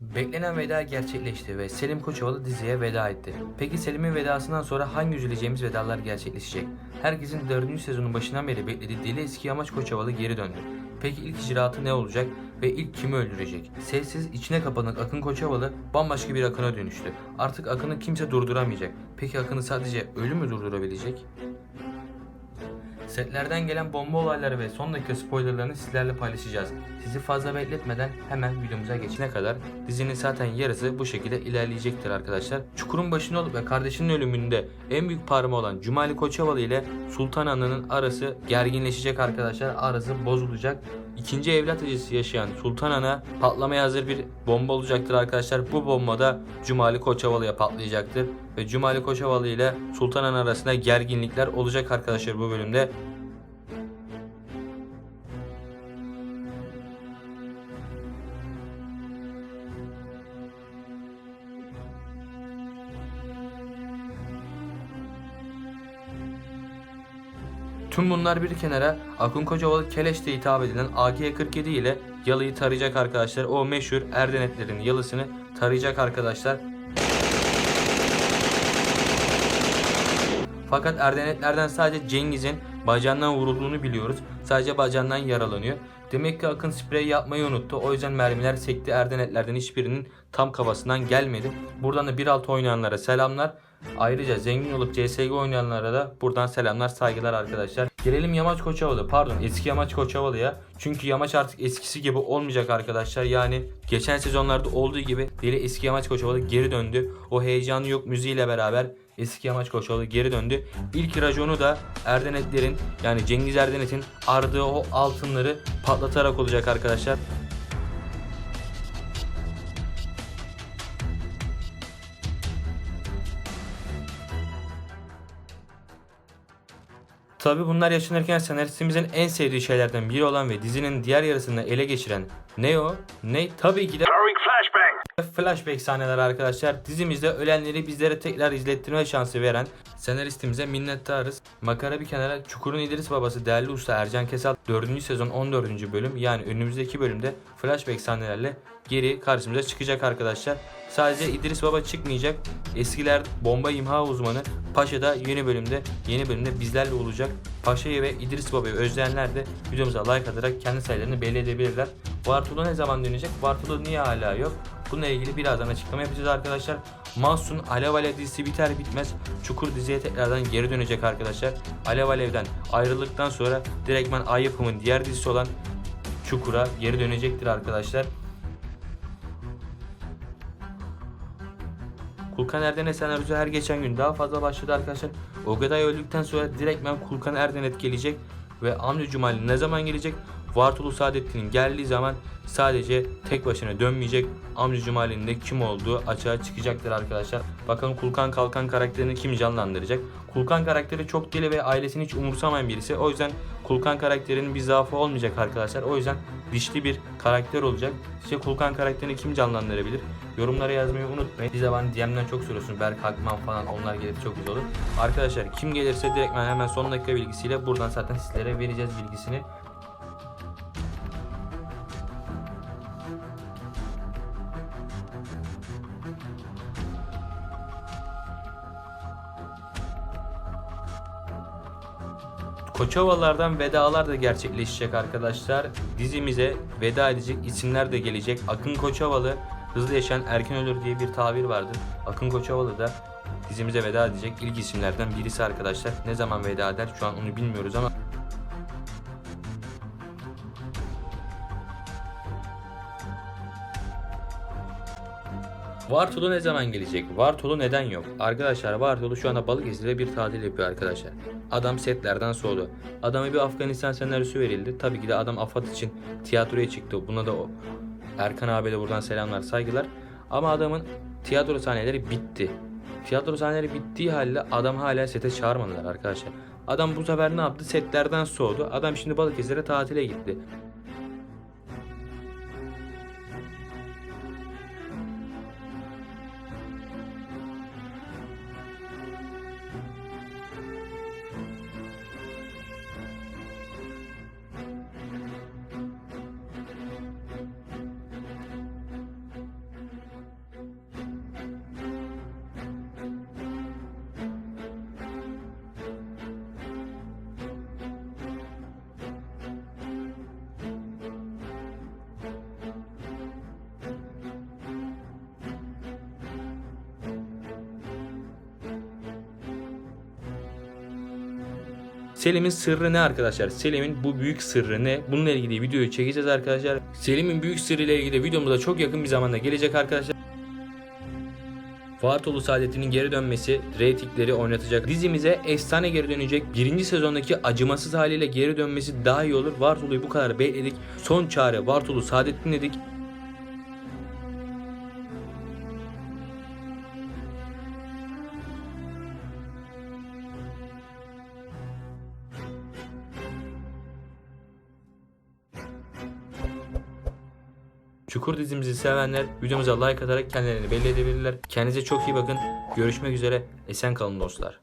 Beklenen veda gerçekleşti ve Selim Koçovalı diziye veda etti. Peki Selim'in vedasından sonra hangi üzüleceğimiz vedalar gerçekleşecek? Herkesin 4. sezonun başından beri beklediği deli eski yamaç Koçovalı geri döndü. Peki ilk icraatı ne olacak ve ilk kimi öldürecek? Sessiz, içine kapanık Akın Koçovalı bambaşka bir Akın'a dönüştü. Artık Akın'ı kimse durduramayacak. Peki Akın'ı sadece ölüm mü durdurabilecek? Setlerden gelen bomba olayları ve son dakika spoilerlarını sizlerle paylaşacağız. Sizi fazla bekletmeden hemen videomuza geçene kadar dizinin zaten yarısı bu şekilde ilerleyecektir arkadaşlar. Çukurun başında olup ve kardeşinin ölümünde en büyük parmağı olan Cumali Koçovalı ile Sultan Ana'nın arası gerginleşecek arkadaşlar. Arası bozulacak. İkinci evlat acısı yaşayan Sultan Ana patlamaya hazır bir bomba olacaktır arkadaşlar. Bu bomba da Cumali Koçovalı'ya patlayacaktır. Ve Cumali Koçovalı ile Sultan Ana arasında gerginlikler olacak arkadaşlar bu bölümde. Tüm bunlar bir kenara Akın Kocaoğlu Keleş'te hitap edilen AG-47 ile yalıyı tarayacak arkadaşlar. O meşhur Erdenetlerin yalısını tarayacak arkadaşlar. Fakat Erdenetlerden sadece Cengiz'in bacağından vurulduğunu biliyoruz. Sadece bacağından yaralanıyor. Demek ki Akın sprey yapmayı unuttu. O yüzden mermiler sekti. Erdenetlerden hiçbirinin tam kafasından gelmedi. Buradan da 1.6 oynayanlara selamlar. Ayrıca zengin olup CSGO oynayanlara da buradan selamlar saygılar arkadaşlar. Gelelim Yamaç Koçovalı pardon eski Yamaç Koçovalı'ya. Çünkü Yamaç artık eskisi gibi olmayacak arkadaşlar. Yani geçen sezonlarda olduğu gibi deli eski Yamaç Koçovalı geri döndü. O heyecanı yok müziğiyle beraber eski Yamaç Koçovalı geri döndü. İlk raconu da Erdenetlerin yani Cengiz Erdenet'in ardığı o altınları patlatarak olacak arkadaşlar. Tabi bunlar yaşanırken senaristimizin en sevdiği şeylerden biri olan ve dizinin diğer yarısını ele geçiren ne o? Ne? Tabii ki de flashbang. Flashback sahneler arkadaşlar. Dizimizde ölenleri bizlere tekrar izlettirme şansı veren senaristimize minnettarız. Makara bir kenara Çukur'un İdris babası değerli usta Ercan Kesal 4. sezon 14. bölüm yani önümüzdeki bölümde flashback sahnelerle geri karşımıza çıkacak arkadaşlar. Sadece İdris Baba çıkmayacak. Eskiler bomba imha uzmanı Paşa da yeni bölümde yeni bölümde bizlerle olacak. Paşa'yı ve İdris Baba'yı özleyenler de videomuza like atarak kendi sayılarını belli edebilirler. Vartulu ne zaman dönecek? Vartulu niye hala yok? Bununla ilgili birazdan açıklama yapacağız arkadaşlar. Mahsun Alev Alev dizisi biter bitmez Çukur diziye tekrardan geri dönecek arkadaşlar. Alev Alev'den ayrıldıktan sonra direktmen Ay Yapım'ın diğer dizisi olan Çukur'a geri dönecektir arkadaşlar. Kulkan Erdenet senaryosu her geçen gün daha fazla başladı arkadaşlar. Ogaday öldükten sonra direktmen Kulkan Erdenet gelecek ve Amca Cumali ne zaman gelecek? Vartolu Saadettin'in geldiği zaman sadece tek başına dönmeyecek. Amca Cumali'nin de kim olduğu açığa çıkacaktır arkadaşlar. Bakalım Kulkan Kalkan karakterini kim canlandıracak? Kulkan karakteri çok deli ve ailesini hiç umursamayan birisi. O yüzden Kulkan karakterinin bir zaafı olmayacak arkadaşlar. O yüzden dişli bir karakter olacak. İşte Kulkan karakterini kim canlandırabilir? Yorumlara yazmayı unutmayın. Bize bana DM'den çok soruyorsun. Berk Hakman falan onlar gelirse çok güzel olur. Arkadaşlar kim gelirse direkt hemen son dakika bilgisiyle buradan zaten sizlere vereceğiz bilgisini. Koçovalardan vedalar da gerçekleşecek arkadaşlar. Dizimize veda edecek isimler de gelecek. Akın Koçovalı hızlı yaşayan erken ölür diye bir tabir vardır. Akın Koçovalı da dizimize veda edecek ilk isimlerden birisi arkadaşlar. Ne zaman veda eder şu an onu bilmiyoruz ama Vartolu ne zaman gelecek? Vartolu neden yok? Arkadaşlar Vartolu şu anda Balıkesir'de bir tatil yapıyor arkadaşlar. Adam setlerden soğudu. Adama bir Afganistan senaryosu verildi. Tabii ki de adam AFAD için tiyatroya çıktı. Buna da o Erkan abiye de buradan selamlar, saygılar. Ama adamın tiyatro sahneleri bitti. Tiyatro sahneleri bittiği halde adam hala sete çağırmadılar arkadaşlar. Adam bu sefer ne yaptı? Setlerden soğudu. Adam şimdi Balıkesir'e tatile gitti. Selim'in sırrı ne arkadaşlar? Selim'in bu büyük sırrı ne? Bununla ilgili videoyu çekeceğiz arkadaşlar. Selim'in büyük sırrı ile ilgili videomuz da çok yakın bir zamanda gelecek arkadaşlar. Vartolu Saadet'inin geri dönmesi reytingleri oynatacak. Dizimize efsane geri dönecek. Birinci sezondaki acımasız haliyle geri dönmesi daha iyi olur. Vartolu'yu bu kadar bekledik. Son çare Vartolu Saadet'in dedik. Çukur dizimizi sevenler videomuza like atarak kendilerini belli edebilirler. Kendinize çok iyi bakın. Görüşmek üzere. Esen kalın dostlar.